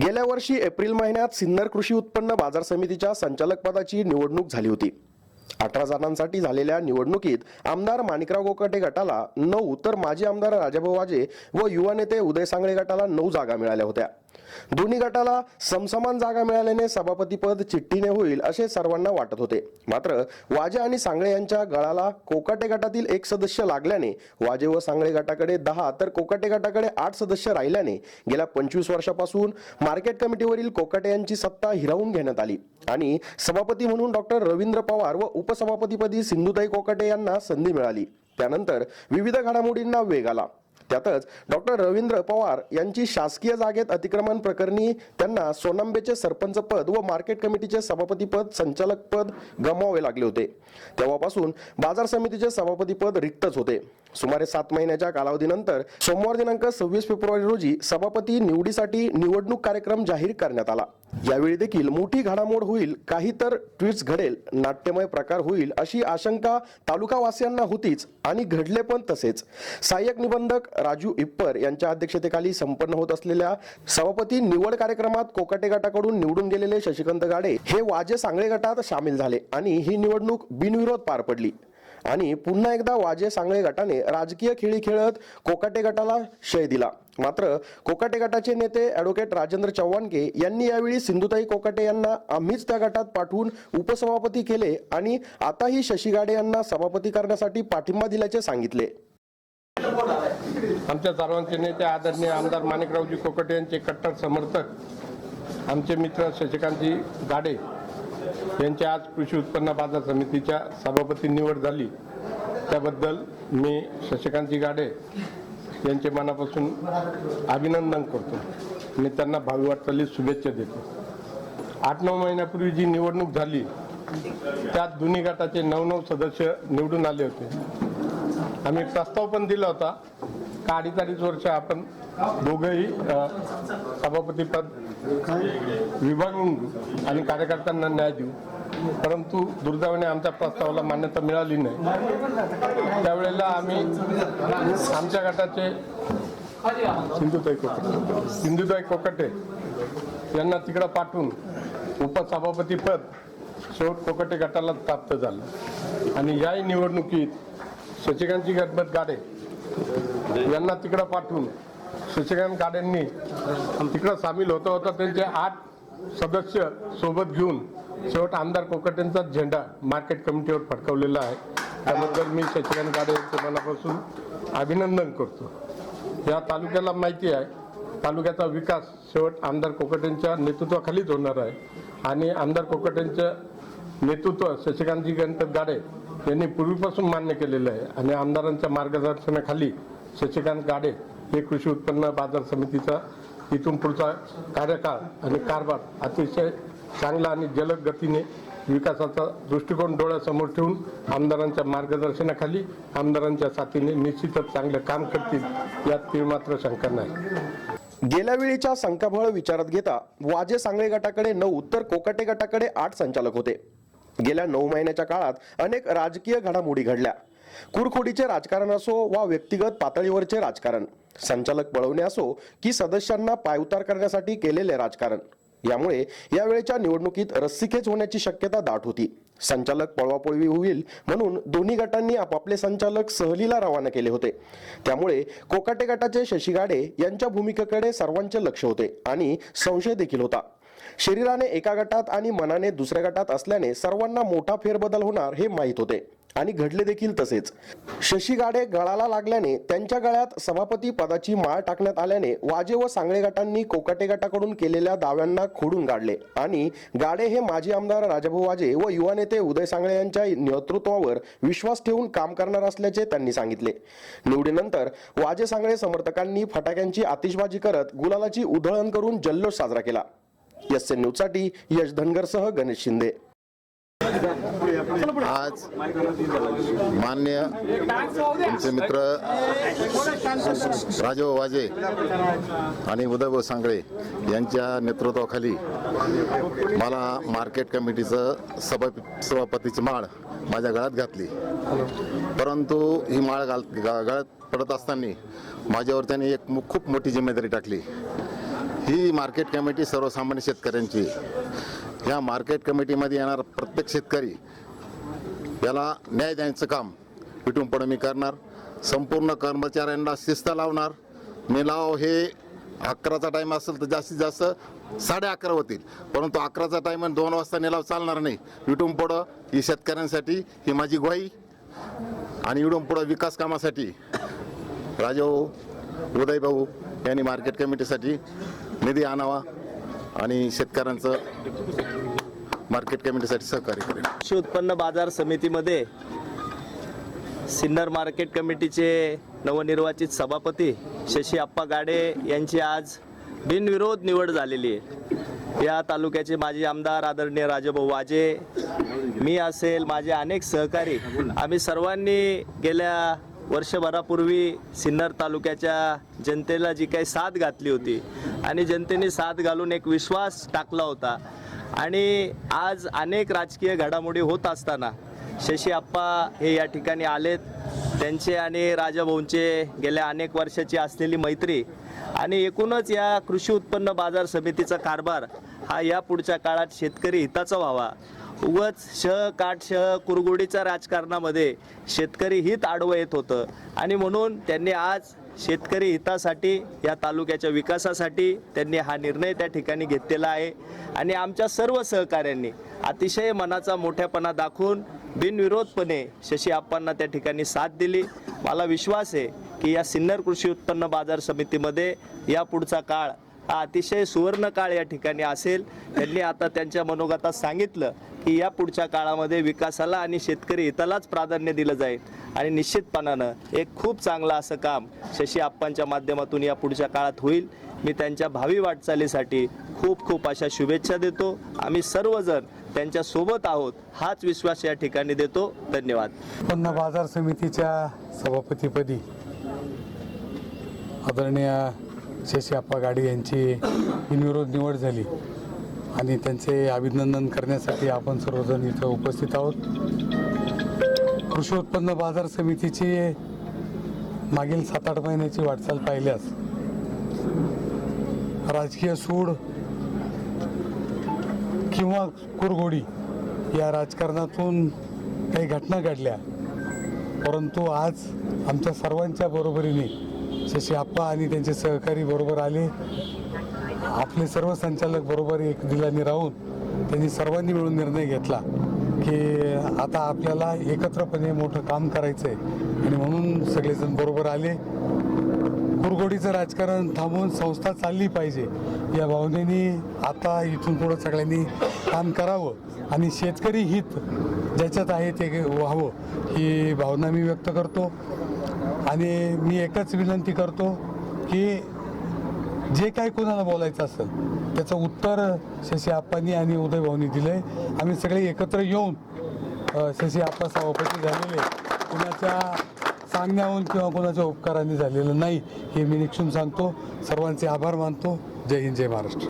गेल्या वर्षी एप्रिल महिन्यात सिन्नर कृषी उत्पन्न बाजार समितीच्या संचालक पदाची निवडणूक झाली होती. अठरा जणांसाठी झालेल्या निवडणुकीत आमदार माणिकराव गोकटे गटाला नऊ तर माजी आमदार राजाभाऊ वाजे व युवा नेते उदय सांगळे गटाला नऊ जागा मिळाल्या होत्या. दोन्ही गटाला समसमान जागा मिळाल्याने सभापतीपद चिठ्ठीने होईल असे सर्वांना वाटत होते. मात्र वाजे आणि सांगळे यांच्या गळाला कोकाटे गटातील एक सदस्य लागल्याने वाजे व सांगळे गटाकडे दहा तर कोकाटे गटाकडे आठ सदस्य राहिल्याने गेल्या पंचवीस वर्षापासून मार्केट कमिटीवरील कोकाटे यांची सत्ता हिरावून घेण्यात आली. आणि सभापती म्हणून डॉक्टर रवींद्र पवार व उपसभापतीपदी सिंधुताई कोकाटे यांना संधी मिळाली. त्यानंतर विविध घडामोडींना वेग आला. त्यातच डॉक्टर रवींद्र पवार यांची शासकीय जागेत अतिक्रमण प्रकरणी त्यांना सोनांबेचे सरपंच पद व मार्केट कमिटीचे सभापती पद संचालक पद गमवावे लागले होते. तेव्हापासून बाजार समितीचे सभापती पद रिक्तच होते. सुमारे सात महिन्याच्या कालावधीनंतर सोमवार दिनांक सव्वीस फेब्रुवारी रोजी सभापती निवडीसाठी निवडणूक कार्यक्रम जाहीर करण्यात आला. यावेळी देखील मोठी घडामोड होईल काही तर ट्विट्स घडेल नाट्यमय प्रकार होईल अशी आशंका तालुकावासियांना होतीच आणि घडले पण तसेच. सहाय्यक निबंधक राजू इप्पर यांच्या अध्यक्षतेखाली संपन्न होत असलेल्या सभापती निवड कार्यक्रमात कोकाटे गटाकडून निवडून गेलेले शशिकांत गाडे हे वाजे सांगळे गटात सामील झाले आणि ही निवडणूक बिनविरोध पार पडली. आणि पुन्हा एकदा वाजे सांगळे गटाने राजकीय खेळी खेळत कोकाटे गटाला शय दिला. मात्र कोकाटे गटाचे नेते ॲडव्होकेट राजेंद्र चव्हाणके यांनी यावेळी सिंधुताई कोकाटे यांना आम्हीच त्या गटात पाठवून उपसभापती केले आणि आताही शशी गाडे यांना सभापती करण्यासाठी पाठिंबा दिल्याचे सांगितले. आमच्या सर्वांचे नेते आदरणीय आमदार माणिकरावजी कोकटे यांचे कट्टर समर्थक आमचे मित्र शशिकांतजी गाडे यांची आज कृषी उत्पन्न बाजार समितीच्या सभापती निवड झाली. त्याबद्दल मी शशिकांतजी गाडे यांचे मनापासून अभिनंदन करतो. आणि त्यांना भावी वाटचालीस शुभेच्छा देतो. आठ नऊ महिन्यापूर्वी जी निवडणूक झाली त्यात दोन्ही गटाचे नऊ नऊ सदस्य निवडून आले होते. आम्ही प्रस्ताव पण दिला होता. का अडीच अडीच वर्ष आपण दोघंही सभापतीपद विभागून आणि कार्यकर्त्यांना न्याय देऊ. परंतु दुर्दैवाने आमच्या प्रस्तावाला मान्यता मिळाली नाही. त्यावेळेला आम्ही आमच्या गटाचे सिंधुताई कोकटे सिंधुताई कोकटे यांना तिकडं पाठवून उपसभापतीपद शेवट कोकटे गटाला प्राप्त झालं. आणि याही निवडणुकीत शशिकांतजी गणपत गाडे यांना तिकडं पाठवून शशिकांत गाडेंनी तिकडं सामील होता होता त्यांचे आठ सदस्य सोबत घेऊन शेवट आमदार कोकटेंचा झेंडा मार्केट कमिटीवर फडकवलेला आहे. त्याबद्दल मी शशिकांत काडे यांचे मनापासून अभिनंदन करतो. या तालुक्याला माहिती आहे तालुक्याचा विकास शेवट आमदार कोकटेंच्या नेतृत्वाखालीच होणार आहे आणि आमदार कोकटेंचं नेतृत्व शशिकांतजी गणपत गाडे यांनी पूर्वीपासून मान्य केलेलं आहे आणि आमदारांच्या मार्गदर्शनाखाली शशिकांत गाडे हे कृषी उत्पन्न बाजार समितीचा इथून पुढचा कार्यकाळ आणि कारभार अतिशय चांगला आणि जलद गतीने विकासाचा दृष्टिकोन डोळ्यासमोर ठेवून आमदारांच्या मार्गदर्शनाखाली आमदारांच्या साथीने निश्चितच चांगलं काम करतील यात तीळ मात्र शंका नाही. गेल्या वेळीच्या संख्याबळ विचारात घेता वाजे सांगळे गटाकडे नऊ तर कोकाटे गटाकडे आठ संचालक होते. गेल्या नऊ महिन्याच्या काळात अनेक राजकीय घडामोडी घडल्या. कुरखोडीचे राजकारण असो वा व्यक्तिगत पातळीवरचे राजकारण संचालक पळवणे असो की सदस्यांना पायउतार करण्यासाठी केलेले राजकारण. यामुळे यावेळेच्या निवडणुकीत रस्सीखेच होण्याची शक्यता दाट होती. संचालक पळवापळवी होईल म्हणून दोन्ही गटांनी आपापले संचालक सहलीला रवाना केले होते. त्यामुळे कोकाटे गटाचे शशी गाडे यांच्या भूमिकेकडे सर्वांचे लक्ष होते आणि संशय देखील होता. शरीराने एका गटात आणि मनाने दुसऱ्या गटात असल्याने सर्वांना मोठा फेरबदल होणार हे माहीत होते. आणि घडले देखील तसेच. शशी गाडे गळाला लागल्याने त्यांच्या गळ्यात सभापती पदाची माळ टाकण्यात आल्याने वाजे व सांगळे गटांनी कोकाटे गटाकडून केलेल्या दाव्यांना खोडून काढले आणि गाडे हे माजी आमदार राजाभाऊ वाजे व युवा नेते उदय सांगळे यांच्या नेतृत्वावर विश्वास ठेवून काम करणार असल्याचे त्यांनी सांगितले. निवडीनंतर वाजे सांगळे समर्थकांनी फटाक्यांची आतिषबाजी करत गुलालाची उधळण करून जल्लोष साजरा केला. एस एन न्यूजसाठी यश धनगरसह गणेश शिंदे. आज मान्य तुमचे मित्र राजभाऊ वाजे आणि उदयभाऊ सांगळे यांच्या नेतृत्वाखाली मला मार्केट कमिटीचं सभा सभापतीची माळ माझ्या गळ्यात घातली. परंतु ही माळ घाल गळ्यात पडत असताना माझ्यावर त्यांनी एक खूप मोठी जिम्मेदारी टाकली. ही मार्केट कमिटी सर्वसामान्य शेतकऱ्यांची या मार्केट कमिटीमध्ये येणार प्रत्येक शेतकरी याला न्याय द्यायचं काम इथून पुढे मी करणार. संपूर्ण कर्मचाऱ्यांना शिस्त लावणार. निलाव हे अकराचा टाईम असेल तर जास्तीत जास्त साडे अकरा होतील. परंतु अकराचा टाईम आणि दोन वाजता निलाव चालणार नाही. इथून पुढं ही शेतकऱ्यांसाठी ही माझी ग्वाही. आणि इथून पुढं विकास कामासाठी राजाभाऊ उदयभाऊ यांनी मार्केट कमिटीसाठी निधी आणावा आणि शेतकऱ्यांचं मार्केट कमिटीसाठी सहकार्य करेल कृषी उत्पन्न बाजार समितीमध्ये सिन्नर मार्केट कमिटीचे नवनिर्वाचित सभापती शशी आप्पा गाडे यांची आज बिनविरोध निवड झालेली आहे. या तालुक्याचे माजी आमदार आदरणीय राजाभाऊ वाजे मी असेल माझे अनेक सहकारी आम्ही सर्वांनी गेल्या वर्षभरापूर्वी सिन्नर तालुक्याच्या जनतेला जी काही साथ घातली होती आणि जनतेने साथ घालून एक विश्वास टाकला होता. आणि आज अनेक राजकीय घडामोडी होत असताना शशी आप्पा हे या ठिकाणी आलेत. त्यांचे आणि राजाभाऊंचे गेल्या अनेक वर्षाची असलेली मैत्री आणि एकूणच या कृषी उत्पन्न बाजार समितीचा कारभार हा या पुढच्या काळात शेतकरी हिताचा व्हावा. उगच श काठ श कुरगुडीच्या राजकारणामध्ये शेतकरी हित आडवं येत होतं. आणि म्हणून त्यांनी आज शेतकरी हितासाठी या तालुक्याच्या विकासासाठी त्यांनी हा निर्णय त्या ठिकाणी घेतलेला आहे. आणि आमच्या सर्व सहकाऱ्यांनी अतिशय मनाचा मोठ्यापणा दाखवून बिनविरोधपणे शशी आप्पांना त्या ठिकाणी साथ दिली. मला विश्वास आहे की या सिन्नर कृषी उत्पन्न बाजार समितीमध्ये या पुढचा काळ हा अतिशय सुवर्ण काळ या ठिकाणी असेल. त्यांनी आता त्यांच्या मनोगतात सांगितलं की या पुढच्या काळामध्ये विकासाला आणि शेतकरी हितालाच प्राधान्य दिलं जाईल. आणि निश्चितपणानं एक खूप चांगलं असं काम शशी आप्पांच्या माध्यमातून या पुढच्या काळात होईल. मी त्यांच्या भावी वाटचालीसाठी खूप खूप अशा शुभेच्छा देतो. आम्ही सर्वजण त्यांच्यासोबत आहोत हाच विश्वास या ठिकाणी देतो. धन्यवाद. उत्पन्न बाजार समितीच्या सभापतीपदी आदरणीय शशी आप्पा गाडी यांची बिनविरोध निवड झाली. आणि त्यांचे अभिनंदन करण्यासाठी आपण सर्वजण इथं उपस्थित आहोत. कृषी उत्पन्न बाजार समितीची मागील सात आठ महिन्याची वाटचाल पाहिल्यास राजकीय सूड किंवा कुरघोडी या राजकारणातून काही घटना घडल्या. परंतु आज आमच्या सर्वांच्या बरोबरीने शशी आप्पा आणि त्यांचे सहकारी बरोबर आले आपले सर्व संचालक बरोबर एक दिलाने राहून त्यांनी सर्वांनी मिळून निर्णय घेतला की आता आपल्याला एकत्रपणे मोठं काम करायचं आहे आणि म्हणून सगळेजण बरोबर आले. कुरगोडीचं राजकारण थांबवून संस्था चालली पाहिजे. या भावनेने आता इथून पुढं सगळ्यांनी काम करावं आणि शेतकरी हित ज्याच्यात आहे ते व्हावं ही भावना मी व्यक्त करतो. आणि मी एकच विनंती करतो की जे काही कोणाला बोलायचं असेल त्याचं उत्तर शशी आप्पांनी आणि उदय भाऊनी दिलंय. आम्ही सगळे एकत्र येऊन शशी आप्पा सभापती झालेले कुणाच्या सांगण्याहून किंवा कोणाच्या उपकाराने झालेलं नाही हे मी निक्षून सांगतो. सर्वांचे आभार मानतो. जय हिंद जय महाराष्ट्र.